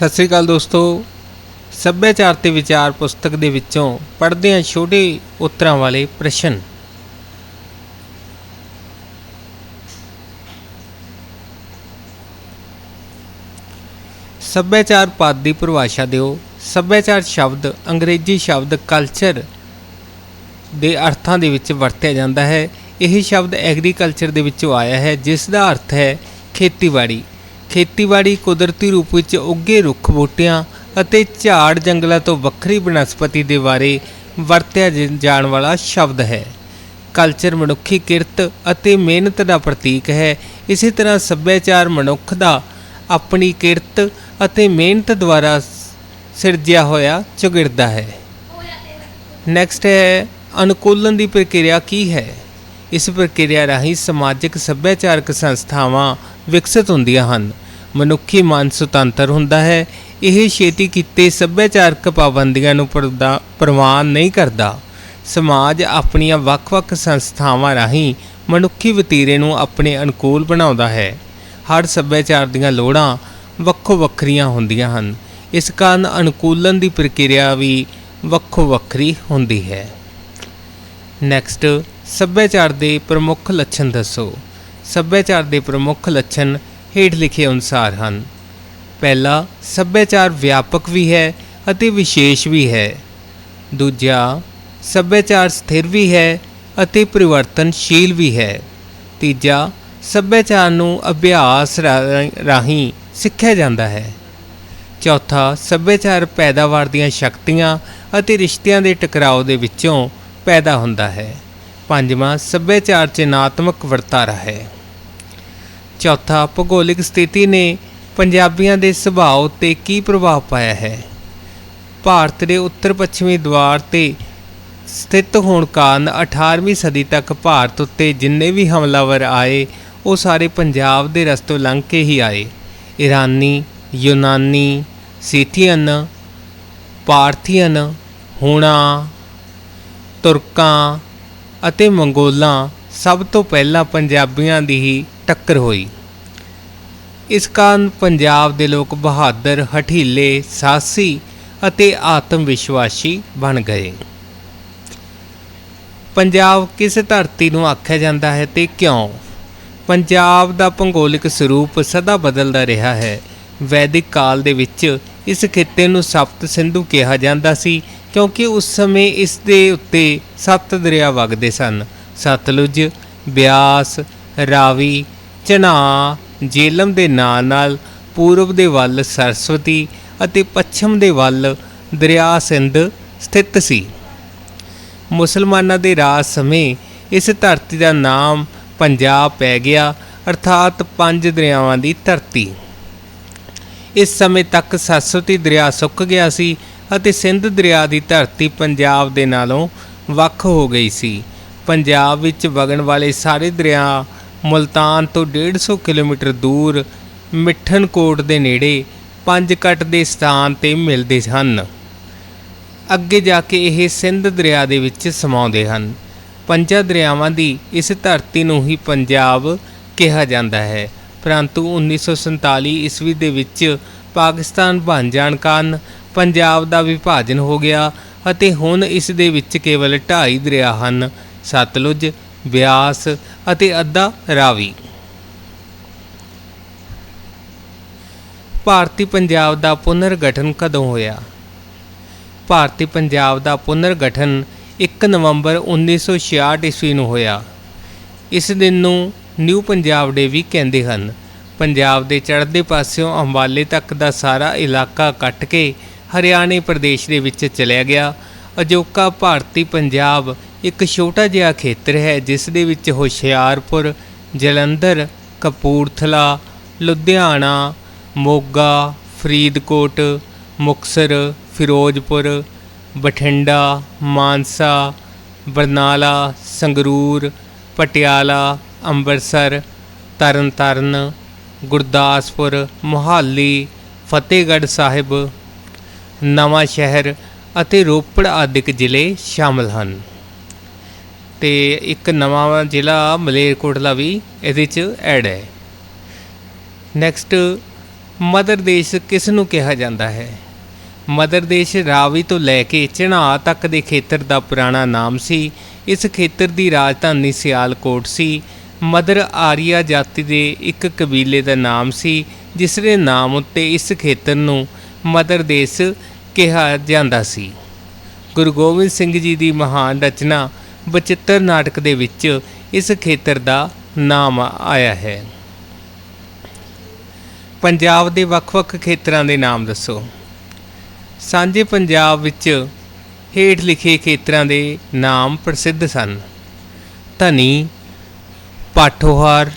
ਸਤਿ ਸ੍ਰੀ ਅਕਾਲ ਦੋਸਤੋ। ਸੱਭਿਆਚਾਰ ਤੇ ਵਿਚਾਰ ਪੁਸਤਕ ਦੇ ਵਿੱਚੋਂ ਪੜ੍ਹਦੇ ਹਾਂ ਛੋਟੇ ਉੱਤਰਾਂ ਵਾਲੇ ਪ੍ਰਸ਼ਨ। ਸੱਭਿਆਚਾਰ ਪਦ ਦੀ ਪਰਿਭਾਸ਼ਾ ਦਿਓ। ਸੱਭਿਆਚਾਰ ਸ਼ਬਦ ਅੰਗਰੇਜ਼ੀ ਸ਼ਬਦ ਕਲਚਰ ਦੇ ਅਰਥਾਂ ਦੇ ਵਿੱਚ ਵਰਤਿਆ ਜਾਂਦਾ ਹੈ। ਇਹ ਸ਼ਬਦ ਐਗਰੀਕਲਚਰ ਦੇ ਵਿੱਚੋਂ ਆਇਆ ਹੈ ਜਿਸ ਦਾ ਅਰਥ ਹੈ ਖੇਤੀਬਾੜੀ। ਖੇਤੀਬਾੜੀ ਕੁਦਰਤੀ ਰੂਪ ਵਿੱਚ ਉੱਗੇ ਰੁੱਖ ਬੂਟਿਆਂ ਅਤੇ ਝਾੜ ਜੰਗਲਾਂ ਤੋਂ ਵੱਖਰੀ ਬਨਸਪਤੀ ਦੇ ਬਾਰੇ ਵਰਤਿਆ ਜ- ਜਾਣ ਵਾਲਾ ਸ਼ਬਦ ਹੈ। ਕਲਚਰ ਮਨੁੱਖੀ ਕਿਰਤ ਅਤੇ ਮਿਹਨਤ ਦਾ ਪ੍ਰਤੀਕ ਹੈ। ਇਸੇ ਤਰ੍ਹਾਂ ਸੱਭਿਆਚਾਰ ਮਨੁੱਖ ਦਾ ਆਪਣੀ ਕਿਰਤ ਅਤੇ ਮਿਹਨਤ ਦੁਆਰਾ ਸਿਰਜਿਆ ਹੋਇਆ ਚੁਗਿਰਦਾ ਹੈ। ਨੈਕਸਟ ਹੈ, ਅਨੁਕੂਲਨ ਦੀ ਪ੍ਰਕਿਰਿਆ ਕੀ ਹੈ? ਇਸ ਪ੍ਰਕਿਰਿਆ ਰਾਹੀਂ ਸਮਾਜਿਕ ਸੱਭਿਆਚਾਰਕ ਸੰਸਥਾਵਾਂ ਵਿਕਸਿਤ ਹੁੰਦੀਆਂ ਹਨ। ਮਨੁੱਖੀ ਮਨ ਸੁਤੰਤਰ ਹੁੰਦਾ ਹੈ। ਇਹ ਛੇਤੀ ਕੀਤੇ ਸੱਭਿਆਚਾਰਕ ਪਾਬੰਦੀਆਂ ਨੂੰ ਪ੍ਰਦਾ- ਪ੍ਰਵਾਨ ਨਹੀਂ ਕਰਦਾ। ਸਮਾਜ ਆਪਣੀਆਂ ਵੱਖ-ਵੱਖ ਸੰਸਥਾਵਾਂ ਰਾਹੀਂ ਮਨੁੱਖੀ ਵਤੀਰੇ ਨੂੰ ਆਪਣੇ ਅਨੁਕੂਲ ਬਣਾਉਂਦਾ ਹੈ। ਹਰ ਸੱਭਿਆਚਾਰ ਦੀਆਂ ਲੋੜਾਂ ਵੱਖੋ ਵੱਖਰੀਆਂ ਹੁੰਦੀਆਂ ਹਨ। ਇਸ ਕਾਰਨ ਅਨੁਕੂਲਨ ਦੀ ਪ੍ਰਕਿਰਿਆ ਵੀ ਵੱਖੋ ਵੱਖਰੀ ਹੁੰਦੀ ਹੈ। ਨੈਕਸਟ ਸੱਭਿਆਚਾਰ ਦੇ ਪ੍ਰਮੁੱਖ ਲੱਛਣ ਦੱਸੋ। ਸੱਭਿਆਚਾਰ ਦੇ ਪ੍ਰਮੁੱਖ ਲੱਛਣ ਹੇਠ ਲਿਖੇ ਅਨੁਸਾਰ ਹਨ। ਪਹਿਲਾ, ਸੱਭਿਆਚਾਰ ਵਿਆਪਕ ਵੀ ਹੈ ਅਤੇ ਵਿਸ਼ੇਸ਼ ਵੀ ਹੈ। ਦੂਜਾ, ਸੱਭਿਆਚਾਰ ਸਥਿਰ ਵੀ ਹੈ ਅਤੇ ਪਰਿਵਰਤਨਸ਼ੀਲ ਵੀ ਹੈ। ਤੀਜਾ, ਸੱਭਿਆਚਾਰ ਨੂੰ ਅਭਿਆਸ ਰਾ- ਰਾਹੀਂ ਸਿੱਖਿਆ ਜਾਂਦਾ ਹੈ। ਚੌਥਾ, ਸੱਭਿਆਚਾਰ ਪੈਦਾਵਾਰ ਦੀਆਂ ਸ਼ਕਤੀਆਂ ਅਤੇ ਰਿਸ਼ਤਿਆਂ ਦੇ ਟਕਰਾਓ ਦੇ ਵਿੱਚੋਂ ਪੈਦਾ ਹੁੰਦਾ ਹੈ। ਪੰਜਵਾਂ, ਸੱਭਿਆਚਾਰ ਚਿਨਾਤਮਕ ਵਰਤਾਰਾ ਹੈ। ਚੌਥਾ ਭੂਗੋਲਿਕ ਸਥਿਤੀ ਨੇ ਪੰਜਾਬੀਆਂ ਦੇ ਸੁਭਾਅ ਉੱਤੇ ਕੀ ਪ੍ਰਭਾਵ ਪਾਇਆ ਹੈ? ਭਾਰਤ ਦੇ ਉੱਤਰ ਪੱਛਮੀ ਦੁਆਰ ਤੇ ਸਥਿਤ ਹੋਣ ਕਾਰਨ 18ਵੀਂ ਸਦੀ ਤੱਕ ਭਾਰਤ ਉੱਤੇ ਜਿੰਨੇ ਵੀ ਹਮਲਾਵਰ ਆਏ, ਉਹ ਸਾਰੇ ਪੰਜਾਬ ਦੇ ਰਸਤੋਂ ਲੰਘ ਕੇ ਹੀ ਆਏ। ਈਰਾਨੀ ਯੂਨਾਨੀ, ਸੀਥੀਅਨ, ਪਾਰਥੀਅਨ, ਹੁਣਾ, ਤੁਰਕਾਂ ਅਤੇ ਮੰਗੋਲਾਂ ਸਭ ਤੋਂ ਪਹਿਲਾਂ ਪੰਜਾਬੀਆਂ ਦੀ ਹੀ ਟੱਕਰ ਹੋਈ। ਇਸ ਕਾਰਨ ਪੰਜਾਬ ਦੇ ਲੋਕ ਬਹਾਦਰ, ਹਠੀਲੇ, ਸਾਹਸੀ ਅਤੇ ਆਤਮ ਵਿਸ਼ਵਾਸੀ ਬਣ ਗਏ। ਪੰਜਾਬ ਕਿਸ ਧਰਤੀ ਨੂੰ ਆਖਿਆ ਜਾਂਦਾ ਹੈ ਤੇ ਕਿਉਂ? ਪੰਜਾਬ ਦਾ ਭੂਗੋਲਿਕ ਸਰੂਪ ਸਦਾ ਬਦਲਦਾ ਰਿਹਾ ਹੈ। ਵੈਦਿਕ ਕਾਲ ਦੇ ਵਿੱਚ ਇਸ ਖਿੱਤੇ ਨੂੰ ਸਪਤ ਸਿੰਧੂ ਕਿਹਾ ਜਾਂਦਾ ਸੀ ਕਿਉਂਕਿ ਉਸ ਸਮੇਂ ਇਸ ਦੇ ਉੱਤੇ ਸੱਤ ਦਰਿਆ ਵਗਦੇ ਸਨ। ਸਤਲੁਜ, ਬਿਆਸ, ਰਾਵੀ ਚਨਾ ਜੇਲਮ ਦੇ ਨਾਲ ਨਾਲ ਪੂਰਬ ਦੇ ਵੱਲ ਸਰਸਵਤੀ ਅਤੇ ਪੱਛਮ ਦੇ ਵੱਲ ਦਰਿਆ ਸਿੰਧ ਸਥਿਤ ਸੀ। ਮੁਸਲਮਾਨਾਂ ਦੇ ਰਾਜ ਸਮੇਂ ਇਸ ਧਰਤੀ ਦਾ ਨਾਮ ਪੰਜਾਬ ਪੈ ਗਿਆ, ਅਰਥਾਤ ਪੰਜ ਦਰਿਆਵਾਂ ਦੀ ਧਰਤੀ। ਇਸ ਸਮੇਂ ਤੱਕ ਸਰਸਵਤੀ ਦਰਿਆ ਸੁੱਕ ਗਿਆ ਸੀ ਅਤੇ ਸਿੰਧ ਦਰਿਆ ਦੀ ਧਰਤੀ ਪੰਜਾਬ ਦੇ ਨਾਲੋਂ ਵੱਖ ਹੋ ਗਈ ਸੀ। ਪੰਜਾਬ ਵਿੱਚ ਵਗਣ ਵਾਲੇ ਸਾਰੇ ਦਰਿਆ ਮੁਲਤਾਨ ਤੋਂ 150 ਕਿਲੋਮੀਟਰ ਦੂਰ ਮਿੱਠਨਕੋਟ ਦੇ ਨੇੜੇ ਪੰਜ ਕੱਟ ਦੇ ਸਥਾਨ ਤੇ ਮਿਲਦੇ ਹਨ। ਅੱਗੇ ਜਾ ਕੇ ਇਹ ਸਿੰਧ ਦਰਿਆ ਦੇ ਵਿੱਚ ਸਮਾਉਂਦੇ ਹਨ। ਪੰਜਾਂ ਦਰਿਆਵਾਂ ਦੀ ਇਸ ਧਰਤੀ ਨੂੰ ਹੀ ਪੰਜਾਬ ਕਿਹਾ ਜਾਂਦਾ ਹੈ। ਪਰੰਤੂ 1947 ਈਸਵੀ ਦੇ ਵਿੱਚ ਪਾਕਿਸਤਾਨ ਬਣ ਜਾਣ ਕਾਰਨ ਪੰਜਾਬ ਦਾ ਵਿਭਾਜਨ ਹੋ ਗਿਆ ਅਤੇ ਹੁਣ ਇਸ ਦੇ ਵਿੱਚ ਕੇਵਲ ਢਾਈ ਦਰਿਆ ਹਨ। ਸਤਲੁਜ ਬਿਆਸ ਅਤੇ ਅੱਧਾ ਰਾਵੀ। ਭਾਰਤੀ ਪੰਜਾਬ ਦਾ ਪੁਨਰਗਠਨ ਕਦੋਂ ਹੋਇਆ? ਭਾਰਤੀ ਪੰਜਾਬ ਦਾ ਪੁਨਰਗਠਨ 1 ਨਵੰਬਰ 1966 ਈਸਵੀ ਨੂੰ ਹੋਇਆ। ਇਸ ਦਿਨ ਨੂੰ ਨਿਊ ਪੰਜਾਬ ਡੇ ਵੀ ਕਹਿੰਦੇ ਹਨ। ਪੰਜਾਬ ਦੇ ਚੜ੍ਹਦੇ ਪਾਸਿਓਂ ਅੰਬਾਲੇ ਤੱਕ ਦਾ ਸਾਰਾ ਇਲਾਕਾ ਕੱਟ ਕੇ ਹਰਿਆਣੇ ਪ੍ਰਦੇਸ਼ ਦੇ ਵਿੱਚ ਚਲਿਆ ਗਿਆ। ਅਜੋਕਾ ਭਾਰਤੀ ਪੰਜਾਬ ਇੱਕ ਛੋਟਾ ਜਿਹਾ ਖੇਤਰ ਹੈ, ਜਿਸ ਦੇ ਵਿੱਚ ਹੁਸ਼ਿਆਰਪੁਰ, ਜਲੰਧਰ, ਕਪੂਰਥਲਾ, ਲੁਧਿਆਣਾ, ਮੋਗਾ, ਫਰੀਦਕੋਟ, ਮੁਕਸਰ, ਫਿਰੋਜ਼ਪੁਰ, ਬਠਿੰਡਾ, ਮਾਨਸਾ, ਬਰਨਾਲਾ, ਸੰਗਰੂਰ, ਪਟਿਆਲਾ, ਅੰਮ੍ਰਿਤਸਰ, ਤਰਨਤਾਰਨ, ਗੁਰਦਾਸਪੁਰ, ਮੁਹਾਲੀ, ਫਤਿਹਗੜ੍ਹ ਸਾਹਿਬ ਨਵਾਂ ਸ਼ਹਿਰ ਅਤੇ ਰੋਪੜ ਆਦਿਕ ਜ਼ਿਲ੍ਹੇ ਸ਼ਾਮਲ ਹਨ। ਤੇ ਇੱਕ ਨਵਾਂ ਜ਼ਿਲ੍ਹਾ ਮਲੇਰਕੋਟਲਾ ਵੀ ਇਹਦੇ 'ਚ ਐਡ ਹੈ। ਨੈਕਸਟ ਮਦਰ ਦੇਸ਼ ਕਿਸ ਨੂੰ ਕਿਹਾ ਜਾਂਦਾ ਹੈ? ਮਦਰ ਦੇਸ਼ ਰਾਵੀ ਤੋਂ ਲੈ ਕੇ ਚਨਾਹ ਤੱਕ ਦੇ ਖੇਤਰ ਦਾ ਪੁਰਾਣਾ ਨਾਮ ਸੀ। ਇਸ ਖੇਤਰ ਦੀ ਰਾਜਧਾਨੀ ਸਿਆਲਕੋਟ ਸੀ। ਮਦਰ ਆਰੀਆ ਜਾਤੀ ਦੇ ਇੱਕ ਕਬੀਲੇ ਦਾ ਨਾਮ ਸੀ ਜਿਸ ਦੇ ਨਾਮ ਉੱਤੇ ਇਸ ਖੇਤਰ ਨੂੰ ਮਦਰ ਦੇਸ਼ ਕਿਹਾ ਜਾਂਦਾ ਸੀ। ਗੁਰੂ ਗੋਬਿੰਦ ਸਿੰਘ ਜੀ ਦੀ ਮਹਾਨ ਰਚਨਾ ਬਚਿੱਤਰ ਨਾਟਕ ਦੇ ਵਿੱਚ ਇਸ ਖੇਤਰ ਦਾ ਨਾਮ ਆਇਆ ਹੈ। ਪੰਜਾਬ ਦੇ ਵੱਖ-ਵੱਖ ਖੇਤਰਾਂ ਦੇ ਨਾਮ ਦੱਸੋ। ਸਾਂਝੇ ਪੰਜਾਬ ਵਿੱਚ ਹੇਠ ਲਿਖੇ ਖੇਤਰਾਂ ਦੇ ਨਾਮ ਪ੍ਰਸਿੱਧ ਸਨ। ਧਨੀ, ਪਾਠੋਹਾਰ,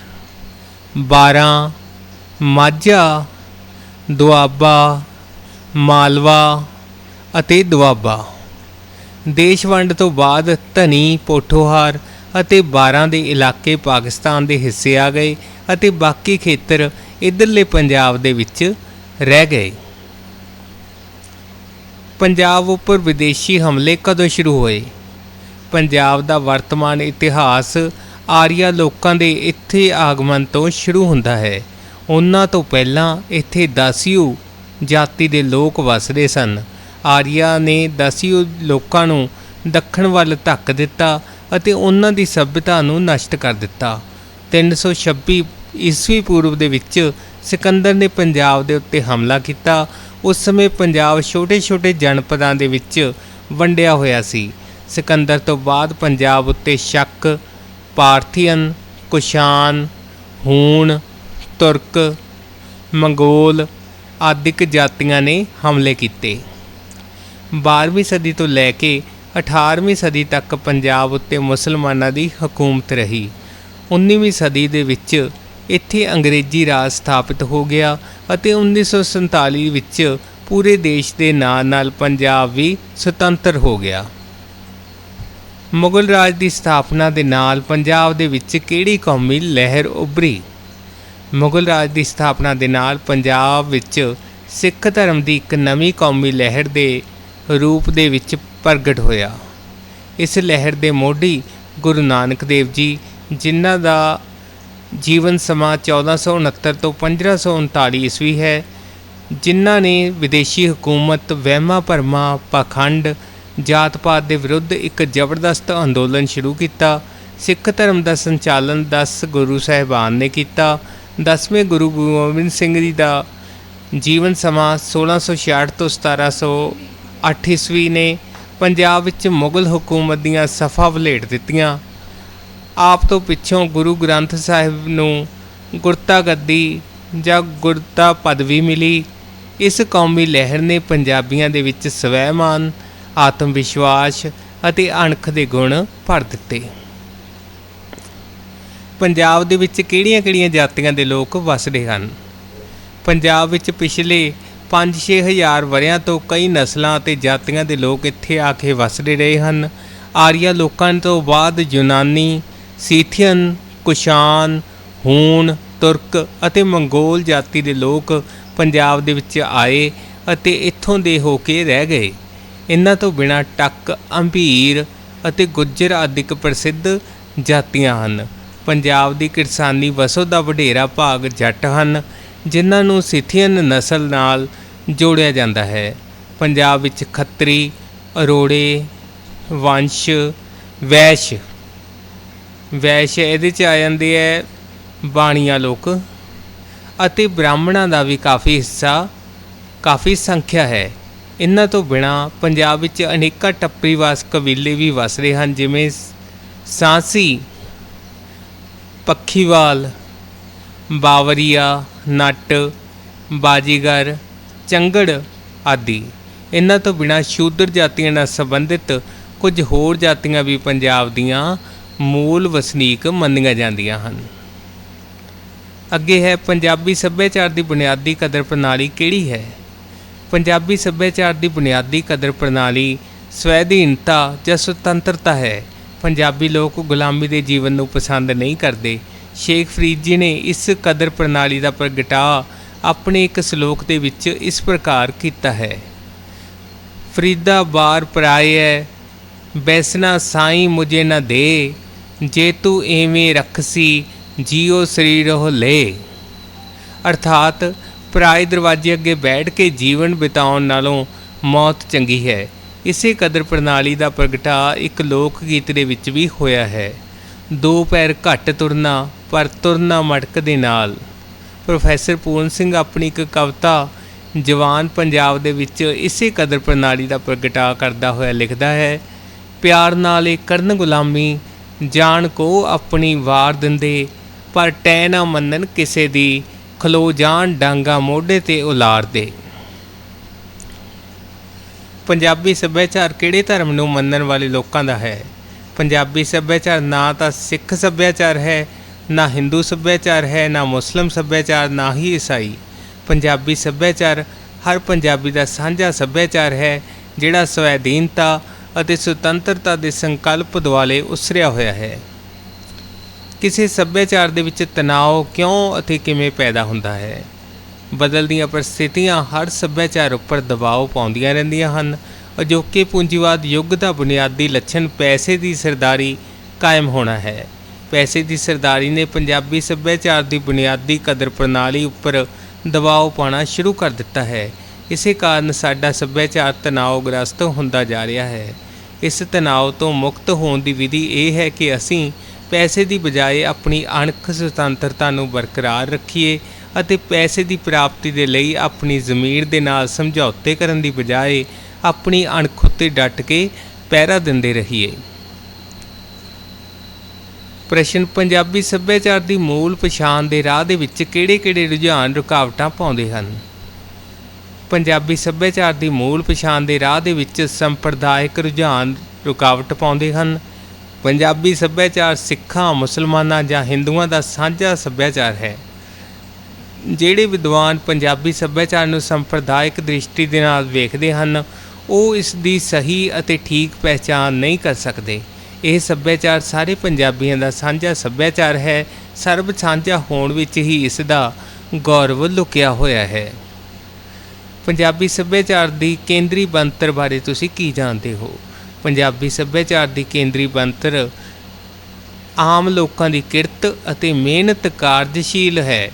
ਬਾਰਾਂ, ਮਾਝਾ, ਦੁਆਬਾ, ਮਾਲਵਾ ਅਤੇ ਦੁਆਬਾ। ਦੇਸ਼ ਵੰਡ ਤੋਂ ਬਾਅਦ ਧਨੀ, ਪੋਠੋਹਾਰ ਅਤੇ ਬਾਰਾਂ ਦੇ ਇਲਾਕੇ ਪਾਕਿਸਤਾਨ ਦੇ ਹਿੱਸੇ ਆ ਗਏ ਅਤੇ ਬਾਕੀ ਖੇਤਰ ਇਧਰਲੇ ਪੰਜਾਬ ਦੇ ਵਿੱਚ ਰਹਿ ਗਏ। ਪੰਜਾਬ ਉੱਪਰ ਵਿਦੇਸ਼ੀ ਹਮਲੇ ਕਦੋਂ ਸ਼ੁਰੂ ਹੋਏ? ਪੰਜਾਬ ਦਾ ਵਰਤਮਾਨ ਇਤਿਹਾਸ ਆਰੀਆ ਲੋਕਾਂ ਦੇ ਇੱਥੇ ਆਗਮਨ ਤੋਂ ਸ਼ੁਰੂ ਹੁੰਦਾ ਹੈ। ਉਹਨਾਂ ਤੋਂ ਪਹਿਲਾਂ ਇੱਥੇ ਦਾਸੀਓ ਜਾਤੀ ਦੇ ਲੋਕ ਵਸਦੇ ਸਨ। ਆਰੀਆ ਨੇ ਦਸੀ ਲੋਕਾਂ ਨੂੰ ਦੱਖਣ ਵੱਲ ਧੱਕ ਦਿੱਤਾ ਅਤੇ ਉਹਨਾਂ ਦੀ ਸਭਿਅਤਾ ਨੂੰ ਨਸ਼ਟ ਕਰ ਦਿੱਤਾ। 326 ਈਸਵੀ ਪੂਰਬ ਦੇ ਵਿੱਚ ਸਿਕੰਦਰ ਨੇ ਪੰਜਾਬ ਦੇ ਉੱਤੇ ਹਮਲਾ ਕੀਤਾ। ਉਸ ਸਮੇਂ ਪੰਜਾਬ ਛੋਟੇ-ਛੋਟੇ ਜਨਪਦਾਂ ਦੇ ਵਿੱਚ ਵੰਡਿਆ ਹੋਇਆ ਸੀ। ਸਿਕੰਦਰ ਤੋਂ ਬਾਅਦ ਪੰਜਾਬ ਉੱਤੇ Shaka, Parthian, Kushan, Hun, Turk, Mongol ਆਦਿਕ ਜਾਤੀਆਂ ਨੇ ਹਮਲੇ ਕੀਤੇ। 12ਵੀਂ ਸਦੀ ਤੋਂ ਲੈ ਕੇ 18ਵੀਂ ਸਦੀ ਤੱਕ ਪੰਜਾਬ ਉੱਤੇ ਮੁਸਲਮਾਨਾਂ ਦੀ ਹਕੂਮਤ ਰਹੀ। 19ਵੀਂ ਸਦੀ ਦੇ ਵਿੱਚ ਇੱਥੇ ਅੰਗਰੇਜ਼ੀ ਰਾਜ ਸਥਾਪਿਤ ਹੋ ਗਿਆ ਅਤੇ 1947 ਵਿੱਚ ਪੂਰੇ ਦੇਸ਼ ਦੇ ਨਾਲ ਨਾਲ ਪੰਜਾਬ ਵੀ ਸੁਤੰਤਰ ਹੋ ਗਿਆ। ਮੁਗਲ ਰਾਜ ਦੀ ਸਥਾਪਨਾ ਦੇ ਨਾਲ ਪੰਜਾਬ ਦੇ ਵਿੱਚ ਕਿਹੜੀ ਕੌਮੀ ਲਹਿਰ ਉਭਰੀ? ਮੁਗਲ ਰਾਜ ਦੀ ਸਥਾਪਨਾ ਦੇ ਨਾਲ ਪੰਜਾਬ ਵਿੱਚ ਸਿੱਖ ਧਰਮ ਦੀ ਇੱਕ ਨਵੀਂ ਕੌਮੀ ਲਹਿਰ ਦੇ ਰੂਪ ਦੇ ਵਿੱਚ ਪ੍ਰਗਟ ਹੋਇਆ। ਇਸ ਲਹਿਰ ਦੇ ਮੋਢੀ ਗੁਰੂ ਨਾਨਕ ਦੇਵ ਜੀ, ਜਿਨ੍ਹਾਂ ਦਾ ਜੀਵਨ ਸਮਾਂ 1469 ਤੋਂ 1539 ਈਸਵੀ ਹੈ, ਜਿਨ੍ਹਾਂ ਨੇ ਵਿਦੇਸ਼ੀ ਹਕੂਮਤ ਵਹਿਮਾਂ ਭਰਮਾਂ, ਪਾਖੰਡ, ਜਾਤ-ਪਾਤ ਦੇ ਵਿਰੁੱਧ ਇੱਕ ਜ਼ਬਰਦਸਤ ਅੰਦੋਲਨ ਸ਼ੁਰੂ ਕੀਤਾ। ਸਿੱਖ ਧਰਮ ਦਾ ਸੰਚਾਲਨ 10 ਗੁਰੂ ਸਾਹਿਬਾਨ ਨੇ ਕੀਤਾ। 10ਵੇਂ ਗੁਰੂ ਗੋਬਿੰਦ ਸਿੰਘ ਜੀ ਦਾ ਜੀਵਨ ਸਮਾਂ 1666 ਤੋਂ 1708 ਈਸਵੀ ਨੇ ਪੰਜਾਬ ਵਿੱਚ ਮੁਗਲ ਹਕੂਮਤ ਦੀਆਂ ਸਫਾ ਵਲੇਟ ਦਿੱਤੀਆਂ। ਆਪ ਤੋਂ ਪਿੱਛੋਂ ਗੁਰੂ ਗ੍ਰੰਥ ਸਾਹਿਬ ਨੂੰ ਗੁਰਤਾ ਗੱਦੀ ਜਾਂ ਗੁਰਤਾ ਪਦਵੀ ਮਿਲੀ। ਇਸ ਕੌਮੀ ਲਹਿਰ ਨੇ ਪੰਜਾਬੀਆਂ ਦੇ ਵਿੱਚ ਸਵੈਮਾਨ ਆਤਮ ਵਿਸ਼ਵਾਸ ਅਤੇ ਅਣਖ ਦੇ ਗੁਣ ਭਰ ਦਿੱਤੇ। ਪੰਜਾਬ ਦੇ ਵਿੱਚ ਕਿਹੜੀਆਂ-ਕਿਹੜੀਆਂ ਜਾਤੀਆਂ ਦੇ ਲੋਕ ਵਸਦੇ ਹਨ? ਪੰਜਾਬ ਵਿੱਚ ਪਿਛਲੇ 5-6 ਹਜ਼ਾਰ ਵਰਿਆਂ ਤੋਂ ਕਈ ਨਸਲਾਂ ਅਤੇ ਜਾਤੀਆਂ ਦੇ ਲੋਕ ਇੱਥੇ ਆ ਕੇ ਵਸਦੇ ਰਹੇ ਹਨ। ਆਰੀਆ ਲੋਕਾਂ ਤੋਂ ਬਾਅਦ ਯੂਨਾਨੀ, ਸੀਥੀਅਨ, ਕੁਸ਼ਾਨ ਹੂਣ ਤੁਰਕ ਅਤੇ ਮੰਗੋਲ ਜਾਤੀ ਦੇ ਲੋਕ ਪੰਜਾਬ ਦੇ ਵਿੱਚ ਆਏ ਅਤੇ ਇੱਥੋਂ ਦੇ ਹੋ ਕੇ ਰਹਿ ਗਏ। ਇਹਨਾਂ ਤੋਂ ਬਿਨਾ ਟੱਕ, ਅੰਭੀਰ ਅਤੇ ਗੁੱਜਰ ਆਦਿਕ ਪ੍ਰਸਿੱਧ ਜਾਤੀਆਂ ਹਨ। ਪੰਜਾਬ ਦੀ ਕਿਰਸਾਨੀ ਵਸੋਂ ਦਾ ਵਡੇਰਾ ਭਾਗ ਜੱਟ ਹਨ। ਜਿਨ੍ਹਾਂ ਨੂੰ ਸਿਥੀਅਨ ਨਸਲ ਨਾਲ ਜੋੜਿਆ ਜਾਂਦਾ ਹੈ। ਪੰਜਾਬ ਵਿੱਚ ਖੱਤਰੀ, ਅਰੋੜੇ, ਵੰਸ਼, ਵੈਸ਼। ਵੈਸ਼ ਇਹਦੇ ਚ ਆ ਜਾਂਦੇ ਹੈ ਬਾਣੀਆਂ ਲੋਕ ਅਤੇ ਬ੍ਰਾਹਮਣਾਂ ਦਾ ਵੀ ਕਾਫੀ ਹਿੱਸਾ, ਕਾਫੀ ਸੰਖਿਆ ਹੈ। ਇਹਨਾਂ ਤੋਂ ਬਿਨਾ ਪੰਜਾਬ ਵਿੱਚ ਅਨੇਕਾਂ ਟੱਪਰੀਵਾਸ ਕਬੀਲੇ ਵੀ ਵਸਦੇ ਹਨ, ਜਿਵੇਂ ਸਾਂਸੀ, ਪੱਖੀਵਾਲ, ਬਾਵਰੀਆ ਨੱਟ, ਬਾਜੀਗਰ, ਚੰਗੜ ਆਦਿ। ਇਹਨਾਂ ਤੋਂ ਬਿਨਾ ਸ਼ੂਦਰ ਜਾਤੀਆਂ ਨਾਲ ਸੰਬੰਧਿਤ ਕੁਝ ਹੋਰ ਜਾਤੀਆਂ ਵੀ ਪੰਜਾਬ ਦੀਆਂ ਮੂਲ ਵਸਨੀਕ ਮੰਨੀਆਂ ਜਾਂਦੀਆਂ ਹਨ। ਅੱਗੇ ਹੈ ਪੰਜਾਬੀ ਸੱਭਿਆਚਾਰ ਦੀ ਬੁਨਿਆਦੀ ਕਦਰ ਪ੍ਰਣਾਲੀ ਕਿਹੜੀ ਹੈ? ਪੰਜਾਬੀ ਸੱਭਿਆਚਾਰ ਦੀ ਬੁਨਿਆਦੀ ਕਦਰ ਪ੍ਰਣਾਲੀ ਸਵੈਧੀਨਤਾ ਜਾਂ ਸੁਤੰਤਰਤਾ ਹੈ। ਪੰਜਾਬੀ ਲੋਕ ਗੁਲਾਮੀ ਦੇ ਜੀਵਨ ਨੂੰ ਪਸੰਦ ਨਹੀਂ ਕਰਦੇ ਸ਼ੇਖ ਫਰੀਦ ਜੀ ਨੇ ਇਸ ਕਦਰ ਪ੍ਰਣਾਲੀ ਦਾ ਪ੍ਰਗਟਾ ਆਪਣੇ ਇੱਕ ਸ਼ਲੋਕ ਦੇ ਵਿੱਚ ਇਸ ਪ੍ਰਕਾਰ ਕੀਤਾ ਹੈ। ਫਰੀਦਾ ਬਾਰ ਪਰਾਇਐ ਬੈਸਨਾ ਸਾਈ ਮੁਝੇ ਨਾ ਦੇ, ਜੇ ਤੂੰ ਐਵੇਂ ਰਖਸੀ ਜੀਉ ਸਰੀਰ ਹੋ ਲੈ। ਅਰਥਾਤ ਪਰਾਏ ਦਰਵਾਜ਼ੇ ਅੱਗੇ ਬੈਠ ਕੇ ਜੀਵਨ ਬਿਤਾਉਣ ਨਾਲੋਂ ਮੌਤ ਚੰਗੀ ਹੈ। ਇਸੇ ਕਦਰ ਪ੍ਰਣਾਲੀ ਦਾ ਪ੍ਰਗਟਾ ਇੱਕ ਲੋਕ ਗੀਤ ਦੇ ਵਿੱਚ ਵੀ ਹੋਇਆ ਹੈ। ਦੋ ਪੈਰ ਘੱਟ ਤੁਰਨਾ ਪਰ ਤੁਰਨਾ ਮਟਕ ਦੇ ਨਾਲ। ਪ੍ਰੋਫੈਸਰ ਪੂਰਨ ਸਿੰਘ ਆਪਣੀ ਇੱਕ ਕਵਿਤਾ ਜਵਾਨ ਪੰਜਾਬ ਦੇ ਵਿੱਚ ਇਸੇ ਕਦਰ ਪ੍ਰਣਾਲੀ ਦਾ ਪ੍ਰਗਟਾ ਕਰਦਾ ਹੋਇਆ ਲਿਖਦਾ ਹੈ, ਪਿਆਰ ਨਾਲ ਇਹ ਕਰਨ ਗੁਲਾਮੀ, ਜਾਣ ਕੋ ਆਪਣੀ ਵਾਰ ਦਿੰਦੇ, ਪਰ ਟੈ ਨਾ ਮੰਨਣ ਕਿਸੇ ਦੀ, ਖਲੋ ਜਾਣ ਡਾਂਗਾ ਮੋਢੇ ਤੇ ਉਲਾਰ ਦੇ। ਪੰਜਾਬੀ ਸੱਭਿਆਚਾਰ ਕਿਹੜੇ ਧਰਮ ਨੂੰ ਮੰਨਣ ਵਾਲੇ ਲੋਕਾਂ ਦਾ ਹੈ? ਪੰਜਾਬੀ ਸੱਭਿਆਚਾਰ ਨਾ ਤਾਂ ਸਿੱਖ ਸੱਭਿਆਚਾਰ ਹੈ ਨਾ ਹਿੰਦੂ ਸੱਭਿਆਚਾਰ ਹੈ, ਨਾ ਮੁਸਲਮ ਸੱਭਿਆਚਾਰ, ਨਾ ਹੀ ਈਸਾਈ। ਪੰਜਾਬੀ ਸੱਭਿਆਚਾਰ, ਹਰ ਪੰਜਾਬੀ ਦਾ ਸਾਂਝਾ ਸੱਭਿਆਚਾਰ ਹੈ, ਜਿਹੜਾ ਸਵੈਧੀਨਤਾ ਅਤੇ ਸੁਤੰਤਰਤਾ ਦੇ ਸੰਕਲਪ ਦੁਆਲੇ ਉਸਰਿਆ ਹੋਇਆ ਹੈ। ਕਿਸੇ ਸੱਭਿਆਚਾਰ ਦੇ ਵਿੱਚ ਤਣਾਅ ਕਿਉਂ ਅਤੇ ਕਿਵੇਂ ਪੈਦਾ ਹੁੰਦਾ ਹੈ? ਬਦਲਦੀਆਂ ਪਰਿਸਥਿਤੀਆਂ ਹਰ ਸੱਭਿਆਚਾਰ ਉੱਪਰ ਦਬਾਅ ਪਾਉਂਦੀਆਂ ਰਹਿੰਦੀਆਂ ਹਨ। ਅਜੋਕੇ ਪੂੰਜੀਵਾਦ ਯੁੱਗ ਦਾ ਬੁਨਿਆਦੀ ਲੱਛਣ ਪੈਸੇ ਦੀ ਸਰਦਾਰੀ ਕਾਇਮ ਹੋਣਾ ਹੈ। ਪੈਸੇ ਦੀ ਸਰਦਾਰੀ ਨੇ ਪੰਜਾਬੀ ਸੱਭਿਆਚਾਰ ਦੀ ਬੁਨਿਆਦੀ ਕਦਰ ਪ੍ਰਣਾਲੀ ਉੱਪਰ ਦਬਾਅ ਪਾਉਣਾ ਸ਼ੁਰੂ ਕਰ ਦਿੱਤਾ ਹੈ। ਇਸੇ ਕਾਰਨ ਸਾਡਾ ਸੱਭਿਆਚਾਰ ਤਣਾਅਗ੍ਰਸਤ ਹੁੰਦਾ ਜਾ ਰਿਹਾ ਹੈ। ਇਸ ਤਣਾਅ ਤੋਂ ਮੁਕਤ ਹੋਣ ਦੀ ਵਿਧੀ ਇਹ ਹੈ ਕਿ ਅਸੀਂ ਪੈਸੇ ਦੀ ਬਜਾਏ ਆਪਣੀ ਅਣਖ ਸੁਤੰਤਰਤਾ ਨੂੰ ਬਰਕਰਾਰ ਰੱਖੀਏ ਅਤੇ ਪੈਸੇ ਦੀ ਪ੍ਰਾਪਤੀ ਦੇ ਲਈ ਆਪਣੀ ਜ਼ਮੀਰ ਦੇ ਨਾਲ ਸਮਝੌਤੇ ਕਰਨ ਦੀ ਬਜਾਏ ਆਪਣੀ ਅਣਖ ਉੱਤੇ ਡਟ ਕੇ ਪਹਿਰਾ ਦਿੰਦੇ ਰਹੀਏ। ਪ੍ਰਸ਼ਨ ਪੰਜਾਬੀ ਸੱਭਿਆਚਾਰ ਦੀ ਮੂਲ ਪਛਾਣ ਦੇ ਰਾਹ ਦੇ ਵਿੱਚ ਕਿਹੜੇ-ਕਿਹੜੇ ਰੁਝਾਨ ਰੁਕਾਵਟਾਂ ਪਾਉਂਦੇ ਹਨ? ਪੰਜਾਬੀ ਸੱਭਿਆਚਾਰ ਦੀ ਮੂਲ ਪਛਾਣ ਦੇ ਰਾਹ ਦੇ ਵਿੱਚ ਸੰਪਰਦਾਇਕ ਰੁਝਾਨ ਰੁਕਾਵਟ ਪਾਉਂਦੇ ਹਨ। ਪੰਜਾਬੀ ਸੱਭਿਆਚਾਰ ਸਿੱਖਾਂ, ਮੁਸਲਮਾਨਾਂ ਜਾਂ ਹਿੰਦੂਆਂ ਦਾ ਸਾਂਝਾ ਸੱਭਿਆਚਾਰ ਹੈ। ਜਿਹੜੇ ਵਿਦਵਾਨ ਪੰਜਾਬੀ ਸੱਭਿਆਚਾਰ ਨੂੰ ਸੰਪਰਦਾਇਕ ਦ੍ਰਿਸ਼ਟੀ ਦੇ ਨਾਲ ਵੇਖਦੇ ਹਨ, ਉਹ ਇਸ ਦੀ ਸਹੀ ਅਤੇ ਠੀਕ ਪਹਿਚਾਣ ਨਹੀਂ ਕਰ ਸਕਦੇ। ਇਹ ਸੱਭਿਆਚਾਰ ਸਾਰੇ ਪੰਜਾਬੀਆਂ ਦਾ ਸਾਂਝਾ ਸੱਭਿਆਚਾਰ ਹੈ। ਸਰਬ ਸਾਂਝਾ ਹੋਣ ਵਿੱਚ ਹੀ ਇਸ ਦਾ ਗੌਰਵ ਲੁਕਿਆ ਹੋਇਆ ਹੈ। ਪੰਜਾਬੀ ਸੱਭਿਆਚਾਰ ਦੀ ਕੇਂਦਰੀ ਬਣਤਰ ਬਾਰੇ ਤੁਸੀਂ ਕੀ ਜਾਣਦੇ ਹੋ? ਪੰਜਾਬੀ ਸੱਭਿਆਚਾਰ ਦੀ ਕੇਂਦਰੀ ਬਣਤਰ ਆਮ ਲੋਕਾਂ ਦੀ ਕਿਰਤ ਅਤੇ ਮਿਹਨਤ ਕਾਰਜਸ਼ੀਲ ਹੈ।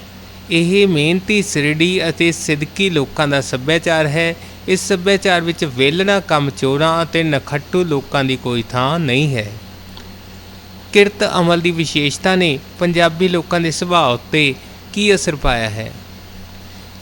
ਇਹ ਮਿਹਨਤੀ ਸਿਰੜੀ ਅਤੇ ਸਿਦਕੀ ਲੋਕਾਂ ਦਾ ਸੱਭਿਆਚਾਰ ਹੈ। ਇਸ ਸੱਭਿਆਚਾਰ ਵਿੱਚ ਵੇਲਣਾ, ਕੰਮ ਚੋਰਾਂ ਅਤੇ ਨਖੱਟੂ ਲੋਕਾਂ ਦੀ ਕੋਈ ਥਾਂ ਨਹੀਂ ਹੈ। ਕਿਰਤ ਅਮਲ ਦੀ ਵਿਸ਼ੇਸ਼ਤਾ ਨੇ ਪੰਜਾਬੀ ਲੋਕਾਂ ਦੇ ਸੁਭਾਅ ਉੱਤੇ ਕੀ ਅਸਰ ਪਾਇਆ ਹੈ?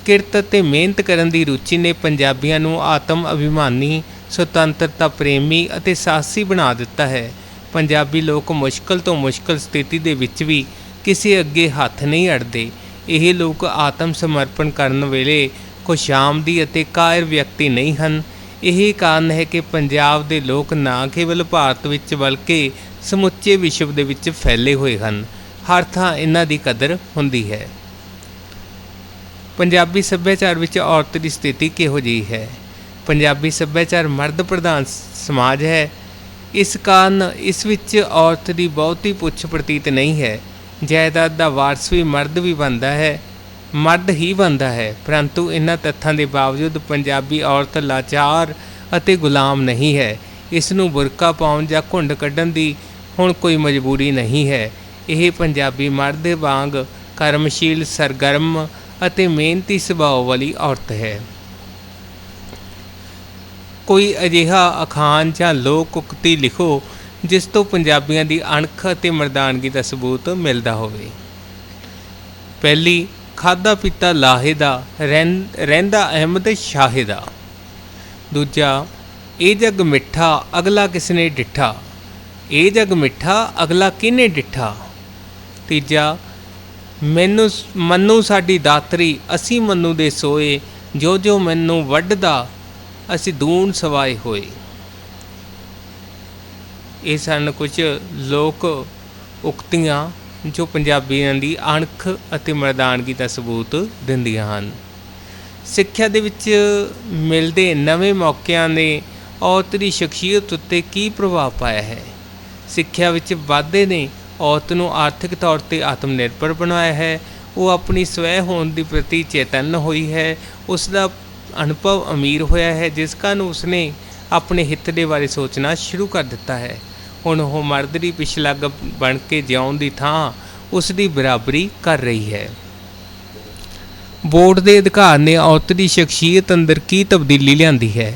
ਕਿਰਤ ਅਤੇ ਮਿਹਨਤ ਕਰਨ ਦੀ ਰੁਚੀ ਨੇ ਪੰਜਾਬੀਆਂ ਨੂੰ ਆਤਮ ਅਭਿਮਾਨੀ, ਸੁਤੰਤਰਤਾ ਪ੍ਰੇਮੀ ਅਤੇ ਸਾਹਸੀ ਬਣਾ ਦਿੱਤਾ ਹੈ। ਪੰਜਾਬੀ ਲੋਕ ਮੁਸ਼ਕਲ ਤੋਂ ਮੁਸ਼ਕਲ ਸਥਿਤੀ ਦੇ ਵਿੱਚ ਵੀ ਕਿਸੇ ਅੱਗੇ ਹੱਥ ਨਹੀਂ ਅੜਦੇ। ਇਹ ਲੋਕ ਆਤਮ ਸਮਰਪਣ ਕਰਨ ਵੇਲੇ ਖੁਸ਼ਾਮਦੀ ਅਤੇ ਕਾਇਰ ਵਿਅਕਤੀ ਨਹੀਂ ਹਨ। ਇਹ ਕਾਰਨ ਹੈ ਕਿ ਪੰਜਾਬ ਦੇ ਲੋਕ ਨਾ ਕੇਵਲ ਭਾਰਤ ਵਿੱਚ ਬਲਕਿ ਸਮੁੱਚੇ ਵਿਸ਼ਵ ਦੇ ਵਿੱਚ ਫੈਲੇ ਹੋਏ ਹਨ। ਹਰ ਥਾਂ ਇਹਨਾਂ ਦੀ ਕਦਰ ਹੁੰਦੀ ਹੈ। ਪੰਜਾਬੀ ਸੱਭਿਆਚਾਰ ਵਿੱਚ ਔਰਤ ਦੀ ਸਥਿਤੀ ਕਿਹੋ ਜਿਹੀ ਹੈ? ਪੰਜਾਬੀ ਸੱਭਿਆਚਾਰ ਮਰਦ ਪ੍ਰਧਾਨ ਸਮਾਜ ਹੈ। ਇਸ ਕਾਰਨ ਇਸ ਵਿੱਚ ਔਰਤ ਦੀ ਬਹੁਤੀ ਪੁੱਛ ਪ੍ਰਤੀਤ ਨਹੀਂ ਹੈ। ਜਾਇਦਾਦ ਦਾ ਵਾਰਸ ਵੀ ਮਰਦ ਵੀ ਬਣਦਾ ਹੈ। ਮਰਦ ਹੀ ਬਣਦਾ ਹੈ, ਪਰੰਤੂ ਇਹਨਾਂ ਤੱਥਾਂ ਦੇ ਬਾਵਜੂਦ ਪੰਜਾਬੀ ਔਰਤ ਲਾਚਾਰ ਅਤੇ ਗੁਲਾਮ ਨਹੀਂ ਹੈ। ਇਸ ਨੂੰ ਬੁਰਕਾ ਪਾਉਣ ਜਾਂ ਘੁੰਡ ਕੱਢਣ ਦੀ ਹੁਣ ਕੋਈ ਮਜਬੂਰੀ ਨਹੀਂ ਹੈ। ਇਹ ਪੰਜਾਬੀ ਮਰਦ ਵਾਂਗ ਕਰਮਸ਼ੀਲ, ਸਰਗਰਮ ਅਤੇ ਮਿਹਨਤੀ ਸੁਭਾਅ ਵਾਲੀ ਔਰਤ ਹੈ। ਕੋਈ ਅਜਿਹਾ ਅਖਾਣ ਜਾਂ ਲੋਕ ਉਕਤੀ ਲਿਖੋ ਜਿਸ ਤੋਂ ਪੰਜਾਬੀਆਂ ਦੀ ਅਣਖ ਅਤੇ ਮਰਦਾਨਗੀ ਦਾ ਸਬੂਤ ਮਿਲਦਾ ਹੋਵੇ। ਪਹਿਲੀ ਖਾਦਾ ਪੀਤਾ ਲਾਹੇ ਦਾ, ਰਹਿੰ- ਰਹਿੰਦਾ ਅਹਿਮਦ ਸ਼ਾਹੇ ਦਾ। ਦੂਜਾ, ਇਹ ਜਗ ਮਿੱਠਾ, ਅਗਲਾ ਕਿਸਨੇ ਡਿੱਠਾ? ਇਹ ਜਗ ਮਿੱਠਾ, ਅਗਲਾ ਕਿਨੇ ਡਿੱਠਾ? ਤੀਜਾ, ਮੈਨੂੰ ਮੰਨੂ ਸਾਡੀ ਦਾਤਰੀ, ਅਸੀਂ ਮੰਨੂ ਦੇ ਸੋਏ ਜੋ ਜੋ ਮੈਨੂੰ ਵੱਢਦਾ, ਅਸੀਂ ਦੂਣ ਸਵਾਏ ਹੋਏ। ਇਹ ਸਨ ਕੁਝ ਲੋਕ ਉਕਤੀਆਂ ਜੋ ਪੰਜਾਬੀਆਂ ਦੀ ਅਣਖ ਅਤੇ ਮਰਦਾਨਗੀ ਦਾ ਸਬੂਤ ਦਿੰਦੀਆਂ ਹਨ। ਸਿੱਖਿਆ ਦੇ ਵਿੱਚ ਮਿਲਦੇ ਨਵੇਂ ਮੌਕਿਆਂ ਨੇ ਔਰਤ ਦੀ ਸ਼ਖਸੀਅਤ ਉੱਤੇ ਕੀ ਪ੍ਰਭਾਵ ਪਾਇਆ ਹੈ? ਸਿੱਖਿਆ ਵਿੱਚ ਵਾਧੇ ਨੇ ਔਰਤ ਨੂੰ ਆਰਥਿਕ ਤੌਰ ਤੇ ਆਤਮ ਨਿਰਭਰ ਬਣਾਇਆ ਹੈ। ਉਹ ਆਪਣੀ ਸਵੈ ਹੋਣ ਦੀ ਪ੍ਰਤੀ ਚੇਤਨ ਹੋਈ ਹੈ। ਉਸ ਦਾ ਅਨੁਭਵ ਅਮੀਰ ਹੋਇਆ ਹੈ, ਜਿਸ ਕਾਰਨ ਉਸਨੇ ਆਪਣੇ ਹਿੱਤ ਦੇ ਬਾਰੇ ਸੋਚਣਾ ਸ਼ੁਰੂ ਕਰ ਦਿੱਤਾ ਹੈ। ਹੁਣ ਉਹ ਮਰਦ ਦੀ ਪਿਛਲੱਗ ਬਣ ਕੇ ਜਿਉਣ ਦੀ ਥਾਂ ਉਸ ਦੀ ਬਰਾਬਰੀ ਕਰ ਰਹੀ ਹੈ। ਵੋਟ ਦੇ ਅਧਿਕਾਰ ਨੇ ਔਰਤ ਦੀ ਸ਼ਖਸੀਅਤ ਅੰਦਰ ਕੀ ਤਬਦੀਲੀ ਲਿਆਂਦੀ ਹੈ?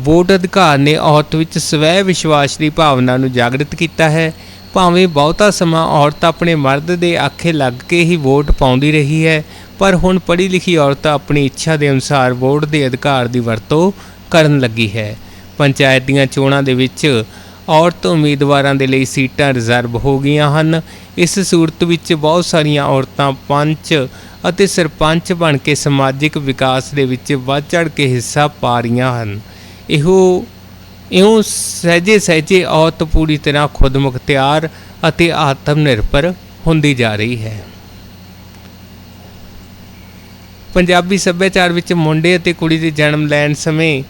ਵੋਟ ਅਧਿਕਾਰ ਨੇ ਔਰਤ ਵਿੱਚ ਸਵੈ ਵਿਸ਼ਵਾਸ ਦੀ ਭਾਵਨਾ ਨੂੰ ਜਾਗਰਿਤ ਕੀਤਾ ਹੈ। ਭਾਵੇਂ ਬਹੁਤਾ ਸਮਾਂ ਔਰਤ ਆਪਣੇ ਮਰਦ ਦੇ ਆਖੇ ਲੱਗ ਕੇ ਹੀ ਵੋਟ ਪਾਉਂਦੀ ਰਹੀ ਹੈ, ਪਰ ਹੁਣ ਪੜ੍ਹੀ ਲਿਖੀ ਔਰਤ ਆਪਣੀ ਇੱਛਾ ਦੇ ਅਨੁਸਾਰ ਵੋਟ ਦੇ ਅਧਿਕਾਰ ਦੀ ਵਰਤੋਂ ਕਰਨ ਲੱਗੀ ਹੈ। ਪੰਚਾਇਤ ਦੀਆਂ ਚੋਣਾਂ ਦੇ ਵਿੱਚ ਔਰਤ ਉਮੀਦਵਾਰਾਂ ਦੇ ਲਈ ਸੀਟਾਂ ਰਿਜ਼ਰਵ ਹੋ ਗਈਆਂ ਹਨ। ਇਸ ਸੂਰਤ ਵਿੱਚ ਬਹੁਤ ਸਾਰੀਆਂ ਔਰਤਾਂ ਪੰਚ ਅਤੇ ਸਰਪੰਚ ਬਣ ਕੇ ਸਮਾਜਿਕ ਵਿਕਾਸ ਦੇ ਵਿੱਚ ਵੱਧ ਚੜ ਕੇ ਹਿੱਸਾ ਪਾ ਰਹੀਆਂ ਹਨ। ਇਹੋ, ਇਉਂ ਸਹਿਜੇ ਸਹਿਜੇ ਔਰਤ ਪੂਰੀ ਤਰ੍ਹਾਂ ਖੁਦਮੁਖਤਿਆਰ ਅਤੇ ਆਤਮ ਨਿਰਭਰ ਹੁੰਦੀ ਜਾ ਰਹੀ ਹੈ। ਪੰਜਾਬੀ ਸੱਭਿਆਚਾਰ ਵਿੱਚ ਮੁੰਡੇ ਅਤੇ ਕੁੜੀ ਦੇ ਜਨਮ ਲੈਣ ਸਮੇਂ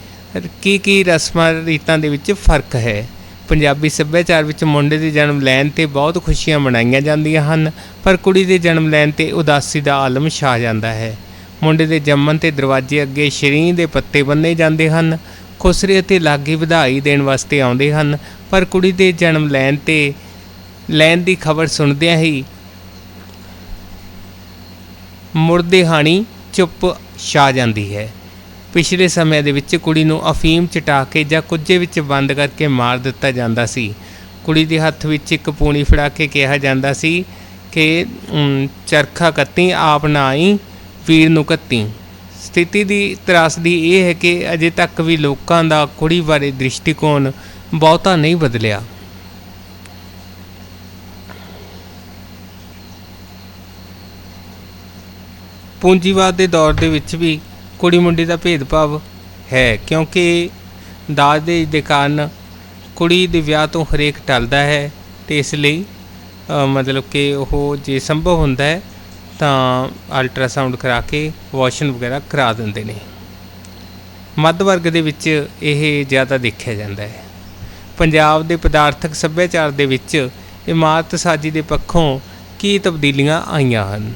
ਕੀ ਕੀ ਰਸਮਾਂ ਰੀਤਾਂ ਦੇ ਵਿੱਚ ਫ਼ਰਕ ਹੈ? ਪੰਜਾਬੀ ਸੱਭਿਆਚਾਰ ਵਿੱਚ ਮੁੰਡੇ ਦੇ ਜਨਮ ਲੈਣ ਤੇ ਬਹੁਤ ਖੁਸ਼ੀਆਂ ਮਨਾਈਆਂ ਜਾਂਦੀਆਂ ਹਨ, ਪਰ ਕੁੜੀ ਦੇ ਜਨਮ ਲੈਣ ਤੇ ਉਦਾਸੀ ਦਾ ਆਲਮ ਛਾ ਜਾਂਦਾ ਹੈ। ਮੁੰਡੇ ਦੇ ਜੰਮਣ ਤੇ ਦਰਵਾਜ਼ੇ ਅੱਗੇ ਸ਼ਰੀਂ ਦੇ ਪੱਤੇ ਬੰਨੇ ਜਾਂਦੇ ਹਨ, ਖੁਸਰੇ ਅਤੇ ਲਾਗੀ ਵਧਾਈ ਦੇਣ ਵਾਸਤੇ ਆਉਂਦੇ ਹਨ, ਪਰ ਕੁੜੀ ਦੇ ਜਨਮ ਲੈਣ ਤੇ ਲੈਣ ਦੀ ਖਬਰ ਸੁਣਦਿਆਂ ਹੀ ਮੁਰਦੇ ਹਾਣੀ ਚੁੱਪ ਛਾ ਜਾਂਦੀ ਹੈ। ਪਿਛਲੇ ਸਮਿਆਂ ਦੇ ਵਿੱਚ ਕੁੜੀ ਨੂੰ ਅਫੀਮ ਚਟਾ ਕੇ ਜਾਂ ਕੁੱਜੇ ਵਿੱਚ ਬੰਦ ਕਰਕੇ ਮਾਰ ਦਿੱਤਾ ਜਾਂਦਾ ਸੀ। ਕੁੜੀ ਦੇ ਹੱਥ ਵਿੱਚ ਇੱਕ ਪੂਣੀ ਫੜਾ ਕੇ ਕਿਹਾ ਜਾਂਦਾ ਸੀ ਕਿ ਚਰਖਾ ਕੱਤੀ, ਆਪ ਨਾ ਆਈ ਵੀਰ ਨੂੰ ਕੱਤੀ। ਸਥਿਤੀ ਦੀ ਤਰਾਸਦੀ ਇਹ ਹੈ ਕਿ ਅਜੇ ਤੱਕ ਵੀ ਲੋਕਾਂ ਦਾ ਕੁੜੀ ਬਾਰੇ ਦ੍ਰਿਸ਼ਟੀਕੋਣ ਬਹੁਤਾ ਨਹੀਂ ਬਦਲਿਆ। ਪੂੰਜੀਵਾਦ ਦੇ ਦੌਰ ਦੇ ਵਿੱਚ ਵੀ ਕੁੜੀ ਮੁੰਡੇ ਦਾ ਭੇਦਭਾਵ ਹੈ ਕਿਉਂਕਿ ਦਾਜ ਦੇ ਦੇ ਕਾਰਨ ਕੁੜੀ ਦੇ ਵਿਆਹ ਤੋਂ ਹਰੇਕ ਟਲਦਾ ਹੈ ਤੇ ਇਸ ਲਈ ਮਤਲਬ ਕਿ ਉਹ ਜੇ ਸੰਭਵ ਹੁੰਦਾ ਹੈ, ਤਾਂ ਅਲਟਰਾਸਾਊਂਡ ਕਰਾ ਕੇ ਵਾਸ਼ਨ ਵਗੈਰਾ ਕਰਾ ਦਿੰਦੇ ਨੇ। ਮੱਧ ਵਰਗ ਦੇ ਵਿੱਚ ਇਹ ਜ਼ਿਆਦਾ ਦੇਖਿਆ ਜਾਂਦਾ ਹੈ। ਪੰਜਾਬ ਦੇ ਪਦਾਰਥਕ ਸੱਭਿਆਚਾਰ ਦੇ ਵਿੱਚ ਇਮਾਰਤ ਸਾਜੀ ਦੇ ਪੱਖੋਂ ਕੀ ਤਬਦੀਲੀਆਂ ਆਈਆਂ ਹਨ?